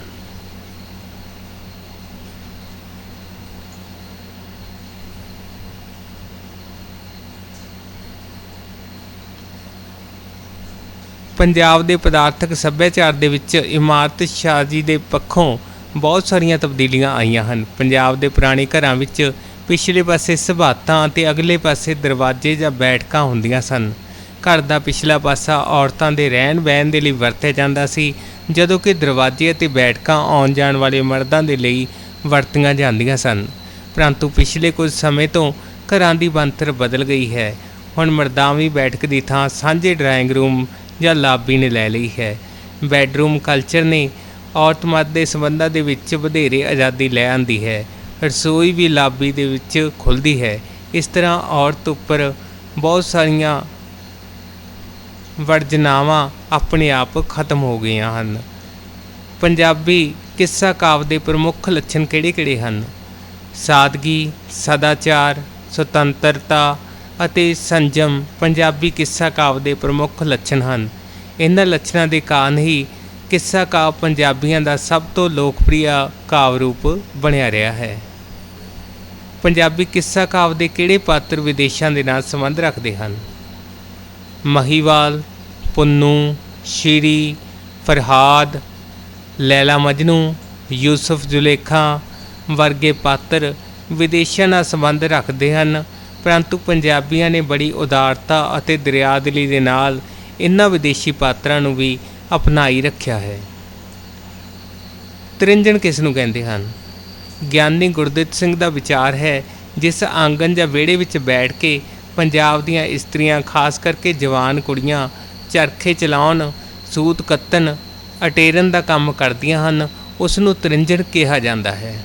ਪੰਜਾਬ ਦੇ ਪਦਾਰਥਕ ਸੱਭਿਆਚਾਰ ਦੇ ਵਿੱਚ ਇਮਾਰਤ ਸ਼ਾਜੀ ਦੇ ਪੱਖੋਂ ਬਹੁਤ ਸਾਰੀਆਂ ਤਬਦੀਲੀਆਂ ਆਈਆਂ ਹਨ। ਪੰਜਾਬ ਦੇ ਪੁਰਾਣੇ ਘਰਾਂ ਵਿੱਚ ਪਿਛਲੇ ਪਾਸੇ ਸਬਾਤਾਂ ਅਤੇ ਅਗਲੇ ਪਾਸੇ ਦਰਵਾਜ਼ੇ ਜਾਂ ਬੈਠਕਾਂ ਹੁੰਦੀਆਂ ਸਨ। ਘਰ ਦਾ ਪਿਛਲਾ ਪਾਸਾ ਔਰਤਾਂ ਦੇ ਰਹਿਣ ਬਹਿਣ ਦੇ ਲਈ ਵਰਤਿਆ ਜਾਂਦਾ ਸੀ, ਜਦੋਂ ਕਿ ਦਰਵਾਜ਼ੇ ਅਤੇ ਬੈਠਕਾਂ ਆਉਣ ਜਾਣ ਵਾਲੇ ਮਰਦਾਂ ਦੇ ਲਈ ਵਰਤੀਆਂ ਜਾਂਦੀਆਂ ਸਨ। ਪਰੰਤੂ ਪਿਛਲੇ ਕੁਝ ਸਮੇਂ ਤੋਂ ਘਰਾਂ ਦੀ ਬਣਤਰ ਬਦਲ ਗਈ ਹੈ। ਹੁਣ ਮਰਦਾਵੀ ਬੈਠਕ ਦੀ ਥਾਂ ਸਾਂਝੇ ਡਰਾਇੰਗ ਰੂਮ ਜਾਂ ਲਾਬੀ ਨੇ ਲੈ ਲਈ ਹੈ। ਬੈਡਰੂਮ ਕਲਚਰ ਨੇ ਔਰਤ ਮਰਦ ਦੇ ਸੰਬੰਧਾਂ ਦੇ ਵਿੱਚ ਵਧੇਰੇ ਆਜ਼ਾਦੀ ਲੈ ਆਂਦੀ ਹੈ। ਰਸੋਈ ਵੀ ਲਾਬੀ ਦੇ ਵਿੱਚ ਖੁੱਲਦੀ ਹੈ। ਇਸ ਤਰ੍ਹਾਂ ਔਰਤ ਉੱਪਰ ਬਹੁਤ ਸਾਰੀਆਂ ਵਰਜਨਾਵਾਂ ਆਪਣੇ ਆਪ ਖਤਮ ਹੋ ਗਈਆਂ ਹਨ। ਪੰਜਾਬੀ ਕਿੱਸਾ ਕਾਵ ਦੇ ਪ੍ਰਮੁੱਖ ਲੱਛਣ ਕਿਹੜੇ-ਕਿਹੜੇ ਹਨ? ਸਾਦਗੀ, ਸਦਾਚਾਰ, ਸੁਤੰਤਰਤਾ ਅਤੇ ਸੰਜਮ ਪੰਜਾਬੀ ਕਿੱਸਾ ਕਾਵ ਦੇ ਪ੍ਰਮੁੱਖ ਲੱਛਣ ਹਨ। ਇਹਨਾਂ ਲੱਛਣਾਂ ਦੇ ਕਾਰਨ ਹੀ ਕਿੱਸਾ ਕਾਵ ਪੰਜਾਬੀਆਂ ਦਾ ਸਭ ਤੋਂ ਲੋਕਪ੍ਰਿਯ ਕਾਵ ਰੂਪ ਬਣਿਆ ਰਿਹਾ ਹੈ। ਪੰਜਾਬੀ ਕਿੱਸਾ ਕਾਵ ਦੇ ਕਿਹੜੇ ਪਾਤਰ ਵਿਦੇਸ਼ਾਂ ਦੇ ਨਾਲ ਸੰਬੰਧ ਰੱਖਦੇ ਹਨ? ਮਹੀਵਾਲ, ਪੁੰਨੂ, ਸ਼ੀਰੀ, ਫਰਹਾਦ, ਲੈਲਾ ਮਜਨੂ, ਯੂਸਫ ਜ਼ੁਲੇਖਾ ਵਰਗੇ ਪਾਤਰ ਵਿਦੇਸ਼ਾਂ ਨਾਲ ਸੰਬੰਧ ਰੱਖਦੇ ਹਨ ਪਰੰਤੂ ਪੰਜਾਬੀਆਂ ਨੇ ਬੜੀ ਉਦਾਰਤਾ ਅਤੇ ਦਰਿਆਦਿਲੀ ਦੇ ਨਾਲ ਇਹਨਾਂ ਵਿਦੇਸ਼ੀ ਪਾਤਰਾਂ ਨੂੰ ਵੀ ਅਪਣਾਈ ਰੱਖਿਆ ਹੈ। ਤ੍ਰਿੰਜਣ ਕਿਸ ਨੂੰ ਕਹਿੰਦੇ ਹਨ? ਗਿਆਨੀ ਗੁਰਦਿੱਤ ਸਿੰਘ ਦਾ ਵਿਚਾਰ ਹੈ, ਜਿਸ ਆਂਗਨ ਜਾਂ ਵਿਹੜੇ ਵਿੱਚ ਬੈਠ ਕੇ ਪੰਜਾਬ ਦੀਆਂ ਇਸਤਰੀਆਂ, ਖਾਸ ਕਰਕੇ ਜਵਾਨ ਕੁੜੀਆਂ, ਚਰਖੇ ਚਲਾਉਣ, ਸੂਤ ਕੱਤਣ, ਅਟੇਰਨ ਦਾ ਕੰਮ ਕਰਦੀਆਂ ਹਨ, ਉਸ ਨੂੰ ਤ੍ਰਿੰਜਣ ਕਿਹਾ ਜਾਂਦਾ ਹੈ।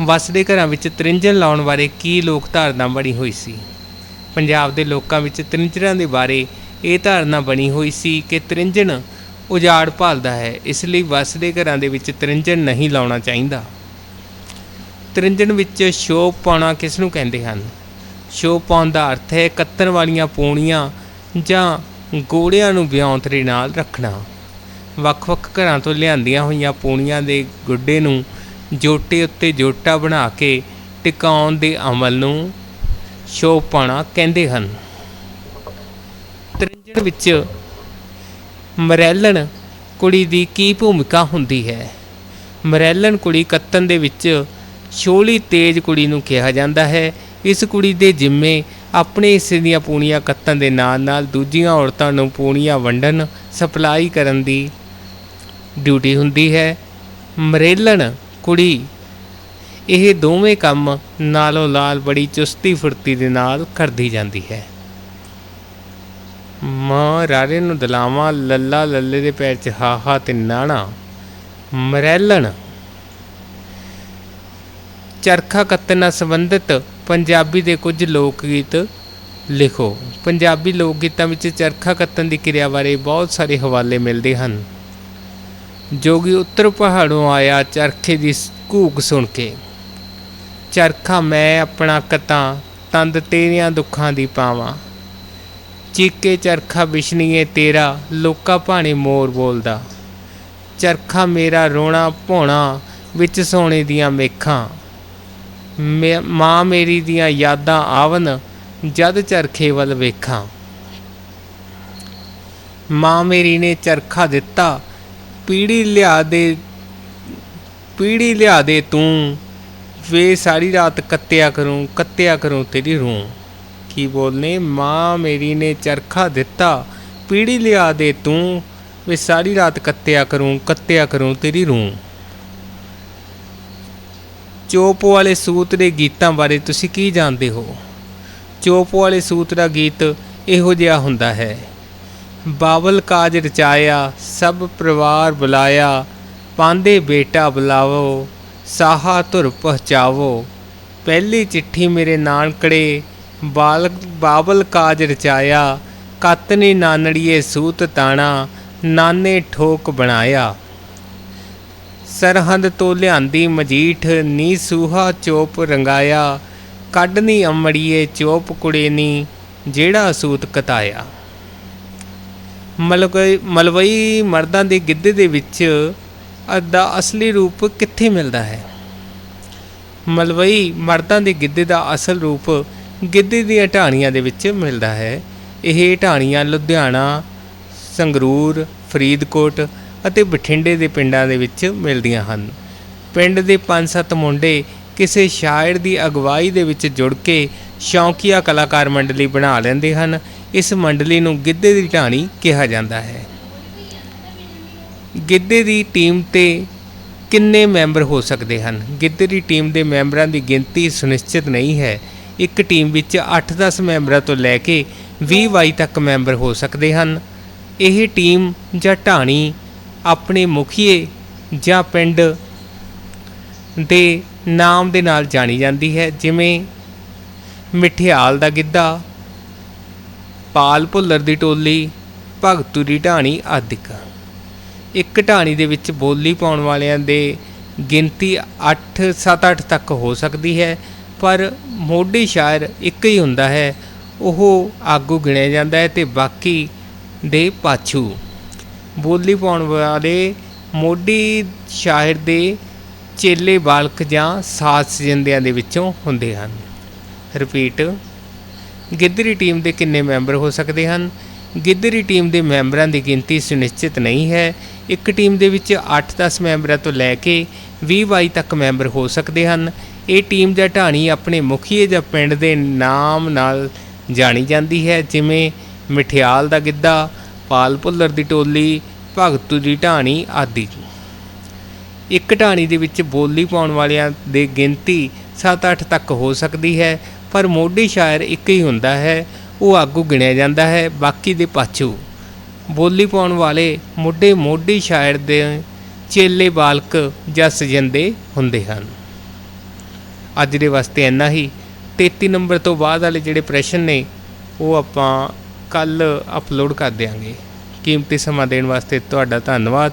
ਵਸਦੇ ਘਰਾਂ ਵਿੱਚ ਤ੍ਰਿੰਜਣ ਲਾਉਣ ਬਾਰੇ ਕੀ ਲੋਕ ਧਾਰਨਾ ਬਣੀ ਹੋਈ ਸੀ? ਪੰਜਾਬ ਦੇ ਲੋਕਾਂ ਵਿੱਚ ਤ੍ਰਿੰਜਣਾਂ ਦੇ ਬਾਰੇ ਇਹ ਧਾਰਨਾ ਬਣੀ ਹੋਈ ਸੀ ਕਿ ਤ੍ਰਿੰਜਣ ਉਜਾੜ ਭਾਲਦਾ ਹੈ, ਇਸ ਲਈ ਵਸਦੇ ਘਰਾਂ ਦੇ ਵਿੱਚ ਤ੍ਰਿੰਜਣ ਨਹੀਂ ਲਾਉਣਾ ਚਾਹੀਦਾ। ਤ੍ਰਿੰਜਣ ਵਿੱਚ ਸ਼ੋਭ ਪਾਉਣਾ ਕਿਸ ਨੂੰ ਕਹਿੰਦੇ ਹਨ? ਸ਼ੋਭ ਪਾਉਣ ਦਾ ਅਰਥ ਹੈ ਕੱਤਣ ਵਾਲੀਆਂ ਪੂਣੀਆਂ ਜਾਂ ਗੋੜਿਆਂ ਨੂੰ ਵਿਉਂਤਰੇ ਨਾਲ ਰੱਖਣਾ। ਵੱਖ-ਵੱਖ ਘਰਾਂ ਤੋਂ ਲਿਆਂਦੀਆਂ ਹੋਈਆਂ ਪੂਣੀਆਂ ਦੇ ਗੁੱਡੇ ਨੂੰ ਜੋਟੇ ਉੱਤੇ ਜੋਟਾ ਬਣਾ ਕੇ ਟਿਕਾਉਣ ਦੇ ਅਮਲ ਨੂੰ ਸ਼ੋਭ ਪਾਉਣਾ ਕਹਿੰਦੇ ਹਨ। ਤ੍ਰਿੰਜਣ ਵਿੱਚ ਮਰੈਲਣ ਕੁੜੀ ਦੀ ਕੀ ਭੂਮਿਕਾ ਹੁੰਦੀ ਹੈ? ਮਰੈਲਣ ਕੁੜੀ ਕੱਤਨ ਦੇ ਵਿੱਚ ਛੋਲੀ ਤੇਜ ਕੁੜੀ ਨੂੰ ਕਿਹਾ ਜਾਂਦਾ ਹੈ। ਇਸ ਕੁੜੀ ਦੇ ਜਿੰਮੇ ਆਪਣੇ ਹਿੱਸੇ ਦੀਆਂ ਪੂਣੀਆਂ ਕੱਤਣ ਦੇ ਨਾਲ ਨਾਲ ਦੂਜੀਆਂ ਔਰਤਾਂ ਨੂੰ ਪੂਣੀਆਂ ਵੰਡਣ, ਸਪਲਾਈ ਕਰਨ ਦੀ ਡਿਊਟੀ ਹੁੰਦੀ ਹੈ। ਮਰੇਲਣ ਕੁੜੀ। ਇਹ ਦੋਵੇਂ ਕੰਮ ਨਾਲੋਂ ਲਾਲ ਬੜੀ ਚੁਸਤੀ ਫੁਰਤੀ ਦੇ ਨਾਲ ਕਰਦੀ ਜਾਂਦੀ ਹੈ। ਮਾਂ ਰਾਰੇ ਨੂੰ ਦਲਾਵਾਂ, ਲੱਲਾ ਲੱਲੇ ਦੇ ਪੈਰ 'ਚ ਹਾਹਾ ਤੇ ਨਾਣਾ, ਮਰੈਲਣ। ਚਰਖਾ ਕੱਤਣ ਨਾਲ ਸੰਬੰਧਿਤ ਪੰਜਾਬੀ ਦੇ ਕੁਝ ਲੋਕ ਗੀਤ ਲਿਖੋ। ਪੰਜਾਬੀ ਲੋਕ ਗੀਤਾਂ ਵਿੱਚ ਚਰਖਾ ਕੱਤਣ ਦੀ ਕਿਰਿਆ ਬਾਰੇ ਬਹੁਤ ਸਾਰੇ ਹਵਾਲੇ ਮਿਲਦੇ ਹਨ। ਜੋਗੀ ਉੱਤਰ ਪਹਾੜੋਂ ਆਇਆ, ਚਰਖੇ ਦੀ ਘੂਕ ਸੁਣ ਕੇ। ਚਰਖਾ, ਮੈਂ ਆਪਣਾ ਕਤਾਂ, ਤੰਦ ਤੇਰੀਆਂ ਦੁੱਖਾਂ ਦੀ ਪਾਵਾਂ। ਚੀਕੇ ਚਰਖਾ ਵਿਸ਼ਨੀਏ ਤੇਰਾ, ਲੋਕਾਂ ਭਾਣੇ ਮੋਰ ਬੋਲਦਾ। ਚਰਖਾ ਮੇਰਾ ਰੋਣਾ ਭੋਣਾ, ਵਿੱਚ ਸੋਨੇ ਦੀਆਂ ਮੇਖਾਂ। ਮੇ- ਮਾਂ ਮੇਰੀ ਦੀਆਂ ਯਾਦਾਂ ਆਵਨ, ਜਦ ਚਰਖੇ ਵੱਲ ਵੇਖਾਂ। ਮਾਂ ਮੇਰੀ ਨੇ ਚਰਖਾ ਦਿੱਤਾ ਪੀੜੀ ਲਿਆ ਦੇ, ਪੀੜੀ ਲਿਆ ਦੇ ਤੂੰ। ਵੇ ਸਾਰੀ ਰਾਤ ਕੱਤਿਆ ਕਰੂੰ ਕੱਤਿਆ ਕਰੂੰ ਤੇਰੀ ਰੂੰ। ਕੀ ਬੋਲਨੇ? ਮਾਂ ਮੇਰੀ ਨੇ ਚਰਖਾ ਦਿੱਤਾ, ਪੀੜੀ ਲਿਆ ਦੇ ਤੂੰ। ਵੇ ਸਾਰੀ ਰਾਤ ਕੱਤਿਆ ਕਰੂੰ ਕੱਤਿਆ ਕਰੂੰ ਤੇਰੀ ਰੂੰ। ਚੋਪ ਵਾਲੇ ਸੂਤ ਦੇ ਗੀਤਾਂ ਬਾਰੇ ਤੁਸੀਂ ਕੀ ਜਾਣਦੇ ਹੋ? ਚੋਪ ਵਾਲੇ ਸੂਤ ਦਾ ਗੀਤ ਇਹੋ ਜਿਹਾ ਹੁੰਦਾ ਹੈ। ਬਾਬਲ ਕਾਜ ਰਚਾਇਆ, ਸਭ ਪਰਿਵਾਰ ਬੁਲਾਇਆ, ਪਾਂਦੇ ਬੇਟਾ ਬੁਲਾਵੋ, ਸਾਹਾ ਧੁਰ ਪਹੁੰਚਾਵੋ। ਪਹਿਲੀ ਚਿੱਠੀ ਮੇਰੇ ਨਾਨਕੜੇ ਬਾਲ ਬਾਬਲ ਕਾਜ ਰਚਾਇਆ, ਕੱਤ ਨਾਨੜੀਏ ਸੂਤ ਤਾਣਾ, ਨਾਨੇ ਠੋਕ ਬਣਾਇਆ। ਸਰਹੰਦ ਤੋਂ ਲਿਆਂਦੀ ਮਜੀਠ, ਨੀ ਸੂਹਾ ਚੋਪ ਰੰਗਾਇਆ ਕੱਢਨੀ ਅੰਮੜੀਏ ਚੋਪ ਕੁੜੇ ਨੀ ਜਿਹੜਾ ਸੂਤ ਕਤਾਇਆ। ਮਲਵਈ ਮਲਵਈ ਮਰਦਾਂ ਦੇ ਗਿੱਧੇ ਦੇ ਵਿੱਚ ਦਾ ਅਸਲੀ ਰੂਪ ਕਿੱਥੇ ਮਿਲਦਾ ਹੈ? ਮਲਵਈ ਮਰਦਾਂ ਦੇ ਗਿੱਧੇ ਦਾ ਅਸਲ ਰੂਪ ਗਿੱਧੇ ਦੀਆਂ ਢਾਣੀਆਂ ਦੇ ਵਿੱਚ ਮਿਲਦਾ ਹੈ। ਇਹ ਢਾਣੀਆਂ ਲੁਧਿਆਣਾ, ਸੰਗਰੂਰ, ਫਰੀਦਕੋਟ ਅਤੇ ਬਠਿੰਡੇ ਦੇ ਪਿੰਡਾਂ ਦੇ ਵਿੱਚ ਮਿਲਦੀਆਂ ਹਨ। ਪਿੰਡ ਦੇ ਪੰਜ ਸੱਤ ਮੁੰਡੇ ਕਿਸੇ ਸ਼ਾਇਰ ਦੀ ਅਗਵਾਈ ਦੇ ਵਿੱਚ ਜੁੜ ਕੇ ਸ਼ੌਂਕੀਆ ਕਲਾਕਾਰ ਮੰਡਲੀ ਬਣਾ ਲੈਂਦੇ ਹਨ। ਇਸ ਮੰਡਲੀ ਨੂੰ ਗਿੱਧੇ ਦੀ ਢਾਣੀ ਕਿਹਾ ਜਾਂਦਾ ਹੈ। ਗਿੱਧੇ ਦੀ ਟੀਮ ਤੇ ਕਿੰਨੇ ਮੈਂਬਰ ਹੋ ਸਕਦੇ ਹਨ? ਗਿੱਧੇ ਦੀ ਟੀਮ ਦੇ ਮੈਂਬਰਾਂ ਦੀ ਗਿਣਤੀ ਸੁਨਿਸ਼ਚਿਤ ਨਹੀਂ ਹੈ। ਇੱਕ ਟੀਮ ਵਿੱਚ 8-10 ਮੈਂਬਰਾਂ ਤੋਂ ਲੈ ਕੇ 20-22 ਤੱਕ ਮੈਂਬਰ ਹੋ ਸਕਦੇ ਹਨ। ਇਹ ਟੀਮ ਜਾਂ ਢਾਣੀ ਆਪਣੇ ਮੁਖੀਏ ਜਾਂ ਪਿੰਡ ਦੇ ਨਾਮ ਦੇ ਨਾਲ ਜਾਣੀ ਜਾਂਦੀ ਹੈ। ਜਿਵੇਂ ਮਿਠਿਆਲ ਦਾ ਗਿੱਧਾ ਪਾਲ ਭੁੱਲਰ ਦੀ ਟੋਲੀ, ਭਗਤੂ ਦੀ ਢਾਣੀ ਆਦਿਕ। ਇੱਕ ਢਾਣੀ ਦੇ ਵਿੱਚ ਬੋਲੀ ਪਾਉਣ ਵਾਲਿਆਂ ਦੇ ਗਿਣਤੀ 8 7-8 ਤੱਕ ਹੋ ਸਕਦੀ ਹੈ, ਪਰ ਮੋਢੀ ਸ਼ਾਇਰ ਇੱਕ ਹੀ ਹੁੰਦਾ ਹੈ, ਉਹ ਆਗੂ ਗਿਣਿਆ ਜਾਂਦਾ ਹੈ ਤੇ ਬਾਕੀ ਦੇ ਪਾਛੂ। ਬੋਲੀ ਪਾਉਣ ਵਾਲੇ ਮੋਢੀ ਸ਼ਾਇਰ ਦੇ ਚੇਲੇ ਬਾਲਕ ਜਾਂ ਸਾਥ ਜਿੰਦਿਆਂ ਦੇ ਵਿੱਚੋਂ ਹੁੰਦੇ ਹਨ। ਰਿਪੀਟ। ਗਿੱਧਰੀ ਟੀਮ ਦੇ ਕਿੰਨੇ ਮੈਂਬਰ ਹੋ ਸਕਦੇ ਹਨ? ਗਿੱਧਰੀ ਟੀਮ ਦੇ ਮੈਂਬਰਾਂ ਦੀ ਗਿਣਤੀ ਸੁਨਿਸ਼ਚਿਤ ਨਹੀਂ ਹੈ। ਇੱਕ ਟੀਮ ਦੇ ਵਿੱਚ 8-10 ਮੈਂਬਰਾਂ ਤੋਂ ਲੈ ਕੇ 20-22 ਤੱਕ ਮੈਂਬਰ ਹੋ ਸਕਦੇ ਹਨ। ਇਹ ਟੀਮ ਜਾਂ ਢਾਣੀ ਆਪਣੇ ਮੁਖੀਏ ਜਾਂ ਪਿੰਡ ਦੇ ਨਾਮ ਨਾਲ ਜਾਣੀ ਜਾਂਦੀ ਹੈ, ਜਿਵੇਂ ਮਠਿਆਲ ਦਾ ਗਿੱਧਾ, ਪਾਲ ਭੁੱਲਰ ਦੀ ਟੋਲੀ, ਭਗਤੂ ਦੀ ਢਾਣੀ ਆਦਿ। ਇੱਕ ਢਾਣੀ ਦੇ ਵਿੱਚ ਬੋਲੀ ਪਾਉਣ ਵਾਲਿਆਂ ਦੀ ਗਿਣਤੀ 7-8 ਤੱਕ ਹੋ ਸਕਦੀ ਹੈ। ਪਰ ਮੋਢੀ ਸ਼ਾਇਰ ਇੱਕ ਹੀ ਹੁੰਦਾ ਹੈ, ਉਹ ਆਗੂ ਗਿਣਿਆ ਜਾਂਦਾ ਹੈ, ਬਾਕੀ ਦੇ ਪਾਛੂ। ਬੋਲੀ ਪਾਉਣ ਵਾਲੇ ਮੁੱਢੇ ਮੋਢੀ ਸ਼ਾਇਰ ਦੇ ਚੇਲੇ ਬਾਲਕ ਜਾਂ ਸਜੰਦੇ ਹੁੰਦੇ ਹਨ। ਅੱਜ ਦੇ ਵਾਸਤੇ ਇੰਨਾ ਹੀ। 33 ਨੰਬਰ ਤੋਂ ਬਾਅਦ ਵਾਲੇ ਜਿਹੜੇ ਪ੍ਰਸ਼ਨ ਨੇ, ਉਹ ਆਪਾਂ ਕੱਲ ਅਪਲੋਡ ਕਰ ਦਿਆਂਗੇ। ਕੀਮਤੀ ਸਮਾਂ ਦੇਣ ਵਾਸਤੇ ਤੁਹਾਡਾ ਧੰਨਵਾਦ।